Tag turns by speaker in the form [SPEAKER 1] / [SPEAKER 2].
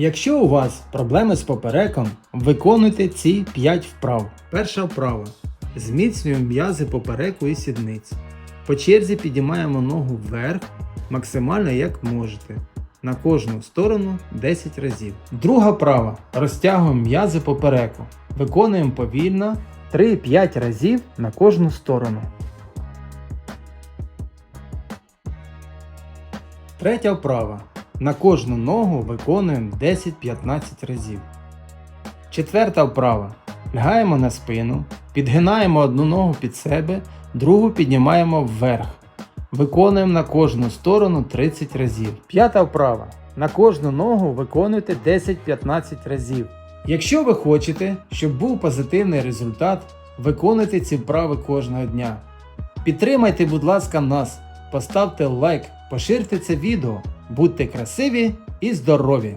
[SPEAKER 1] Якщо у вас проблеми з попереком, виконуйте ці 5 вправ. Перша вправа. Зміцнюємо м'язи попереку і сідниць. По черзі підіймаємо ногу вверх, максимально як можете. На кожну сторону 10 разів. Друга вправа. Розтягуємо м'язи попереку. Виконуємо повільно 3-5 разів на кожну сторону. Третя вправа. На кожну ногу виконуємо 10-15 разів. Четверта вправа. Лягаємо на спину, підгинаємо одну ногу під себе, другу піднімаємо вверх. Виконуємо на кожну сторону 30 разів. П'ята вправа. На кожну ногу виконуйте 10-15 разів. Якщо ви хочете, щоб був позитивний результат, виконуйте ці вправи кожного дня. Підтримайте, будь ласка, нас, поставте лайк, поширте це відео, будьте красиві і здорові!